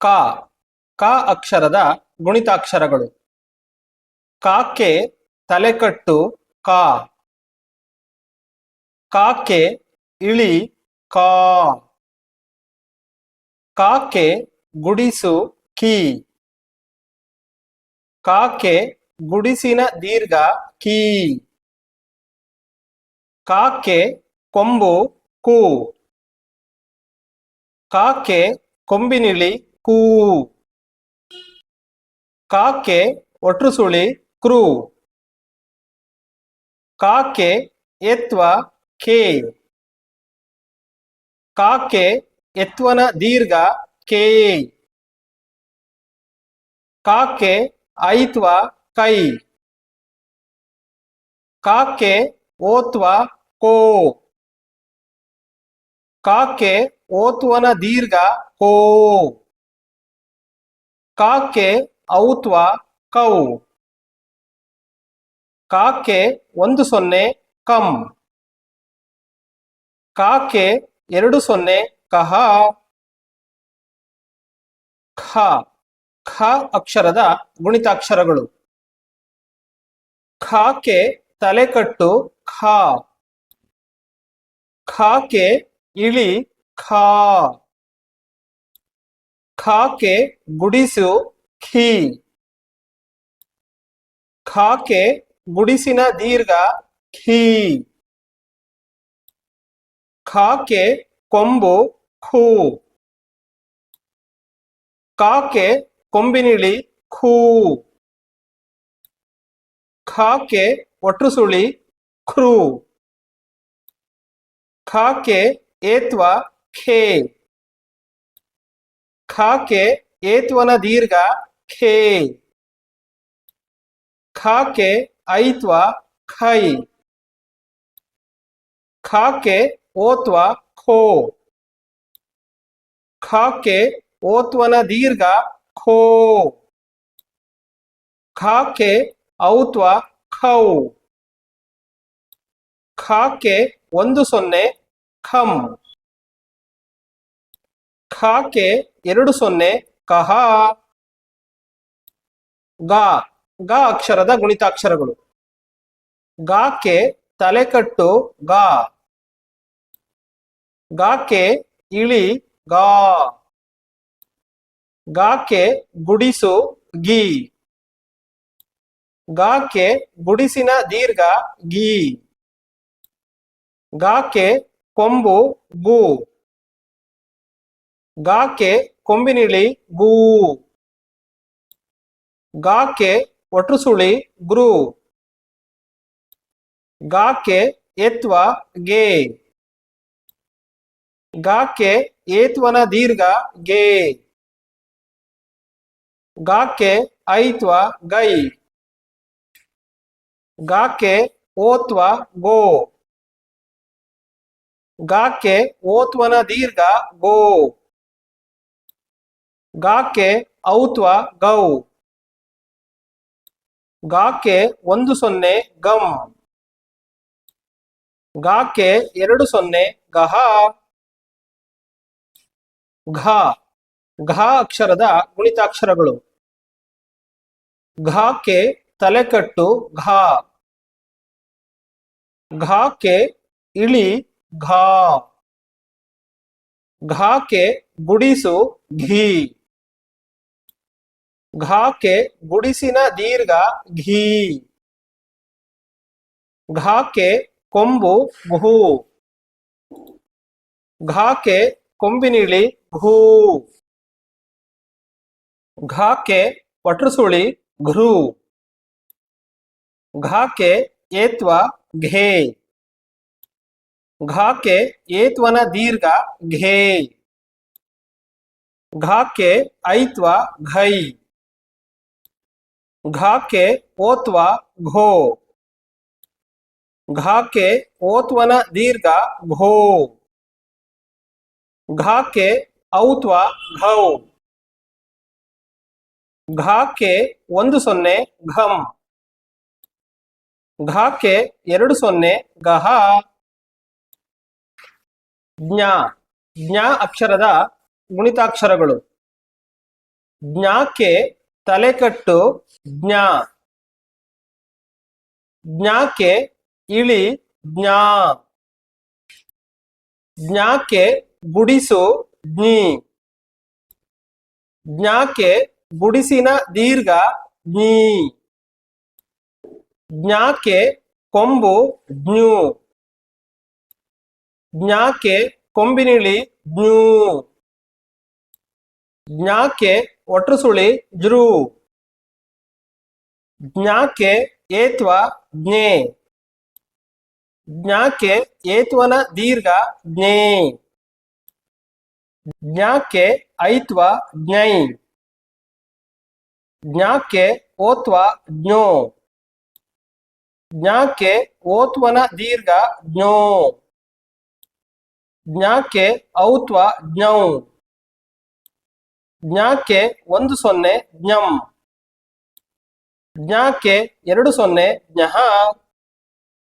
ಕ ಕ ಅಕ್ಷರದ ಗುಣಿತಾಕ್ಷರಗಳು. ಕಾಕೆ ತಲೆಕಟ್ಟು ಕಾ. ಕಾಕೆ ಇಳಿ ಕಾ. ಕಾಕೆ ಗುಡಿಸು ಕಿ. ಕಾಕೆ ಗುಡಿಸಿನ ದೀರ್ಘ ಕೀ. ಕಾಕೆ ಕೊಂಬು ಕು. ಕಾಕೆ ಕೊಂಬಿನಿಳಿ ಕೂ. ಕಾಕೆ ಒಟ್ರುಸುಳಿ ಕ್ರೂ. ಕಾಕೆ ಎತ್ವ ಕೆ. ಕಾಕೆ ಎತ್ವನ ದೀರ್ಘ ಕೇ. ಕಾಕೆ ಐತ್ವ ಕೈ. ಕಾಕೆ ಓತ್ವ ಕೋ. ಕಾಕೆ ಓತ್ವನ ದೀರ್ಘ ಕೋ. ಕಾಕ್ಕೆ ಔತ್ವ ಕೌ. ಕಾಕ್ಕೆ ಒಂದು ಸೊನ್ನೆ ಕಂ. ಕಾಕೆ ಎರಡು ಸೊನ್ನೆ ಕಹ. ಖ. ಖ ಅಕ್ಷರದ ಗುಣಿತಾಕ್ಷರಗಳು. ಖಾಕೆ ತಲೆಕಟ್ಟು ಖಾ. ಖಾಕೆ ಇಳಿ ಖಾ. ಖಾಕ್ಕೆ ಗುಡಿಸು ಖೀ. ಖಾಕೆ ಗುಡಿಸಿನ ದೀರ್ಘ ಖೀ. ಖಾಕೆ ಕೊಂಬು ಖೂ. ಕಾಕೆ ಕೊಂಬಿನಿಳಿ ಖೂ. ಖಾಕೆ ಒಟ್ರುಸುಳಿ ಖ್ರೂ. ಖಾಕೆ ಏತ್ವ ಖೇ. ಖಾಕ್ಕೆ ಏತ್ವನ ದೀರ್ಘ ಖೇ. ಖಾಕೆ ಐತ್ವ ಖೈ. ಖಾಕೆ ಓತ್ವ ಖೋ. ಖಾಕೆ ಓತ್ವನ ದೀರ್ಘ ಖೋ. ಖಾಕೆ ಔತ್ವ ಖೌ. ಖಾಕೆ ಒಂದು ಸೊನ್ನೆ ಖಂ. ಖಾಕ್ಕೆ ಎರಡು ಸೊನ್ನೆ ಕಹ ಗ ಗ ಅಕ್ಷರದ ಗುಣಿತಾಕ್ಷರಗಳು. ಗಾಕೆ ತಲೆಕಟ್ಟು ಗಾ. ಗಾಕೆ ಇಳಿ ಗಾ. ಗಾಕೆ ಗುಡಿಸು ಗಿ. ಗಾಕೆ ಗುಡಿಸಿನ ದೀರ್ಘ ಗಿ. ಗಾಕೆ ಕೊಂಬು ಗು. ಗಾಕ್ಕೆ ಕೊಂಬಿನಿಳಿ ಗೂ. ಗಾಕ್ಕೆ ಒಟ್ರುಸುಳಿ ಗ್ರೂ. ಗಾಕೆ ಎತ್ವ ಗೆ. ಗಾಕೆ ಏತ್ವನ ದೀರ್ಘ ಗೆ. ಗಾಕೆ ಐತ್ವ ಗೈ. ಗಾಕೆ ಓತ್ವ ಗೋ. ಗಾಕೆ ಓತ್ವನ ದೀರ್ಘ ಗೋ. ಗಾಕ್ಕೆ ಔತ್ವ ಗೌ. ಗಾಕ್ಕೆ ಒಂದು ಸೊನ್ನೆ ಗಮ್ ಗಾಕ್ಕೆ ಎರಡು ಸೊನ್ನೆ ಗಹ. ಘ. ಘ ಅಕ್ಷರದ ಗುಣಿತಾಕ್ಷರಗಳು. ಘಾಕೆ ತಲೆಕಟ್ಟು ಘಾ. ಘಾಕೆ ಇಳಿ ಘಾ. ಘಾಕೆ ಗುಡಿಸು ಘೀ. ಘಾಕ್ಕೆ ಗುಡಿಸಿನ ದೀರ್ಘ ಘೀ. ಘಾಕ್ಕೆ ಕೊಂಬು ಘೂ ಘಾಕ್ಕೆ ಕೊಂಬಿನಿಳಿ ಘೂ ಘಾಕ್ಕೆ ಒಟ್ರುಸುಳಿ ಘೃ ಘಾಕ್ಕೆ ಏತ್ವ ಘೇ. ಘಾಕ್ಕೆ ಏತ್ವನ ದೀರ್ಘ ಘೇ. ಘಾಕ್ಕೆ ಐತ್ವ ಘೈ. ಘಾಕ್ಕೆ ಓತ್ವ ಘೋ. ಘಾಕೆ ಓತ್ವನ ದೀರ್ಘ ಘೋ. ಘಾಕೆ ಔತ್ವ ಘೌ. ಘಾಕೆ ಒಂದು ಸೊನ್ನೆ ಘಂ. ಘಾಕೆ ಎರಡು ಸೊನ್ನೆ ಗಹ. ಜ್ಞಾ. ಜ್ಞಾ ಅಕ್ಷರದ ಗುಣಿತಾಕ್ಷರಗಳು. ಜ್ಞಾಕ್ಕೆ ತಲೆಕಟ್ಟು ಜ್ಞಾ. ಜ್ಞಾಕೆ ಇಳಿ ಜ್ಞಾ. ಜ್ಞಾಕೆ ಗುಡಿಸು ಜ್ಞಿ. ಜ್ಞಾಕೆ ಗುಡಿಸಿನ ದೀರ್ಘ ಜ್ಞಿ. ಜ್ಞಾಕೆ ಕೊಂಬು ಜ್ಞು. ಜ್ಞಾಕೆ ಕೊಂಬಿನಿಳಿ ಜ್ಞೂ. ಜ್ಞಾಕ್ಕೆ ಒಟ್ರುಸುಳಿ ಜ್ರು ಜ್ಞಾಕೆ ಏತ್ವ ಜ್ಞೇ. ಜ್ಞಾಕೆ ಏತ್ವನ ದೀರ್ಘ ಜ್ಞೇ. ಜ್ಞಾಕೆ ಐತ್ವ ಜ್ಞೈ. ಜ್ಞಾಕೆ ಓತ್ವ ಜ್ಞೋ. ಜ್ಞಾಕೆ ಓತ್ವನ ದೀರ್ಘ ಜ್ಞೋ. ಜ್ಞಾಕೆ ಔತ್ವ ಜ್ಞೌ. ಜ್ಞಾಕ್ಕೆ ಒಂದು ಸೊನ್ನೆ ಜ್ಞಂ. ಜ್ಞಾಕ್ಕೆ ಎರಡು ಸೊನ್ನೆ ಜ್ಞಃ.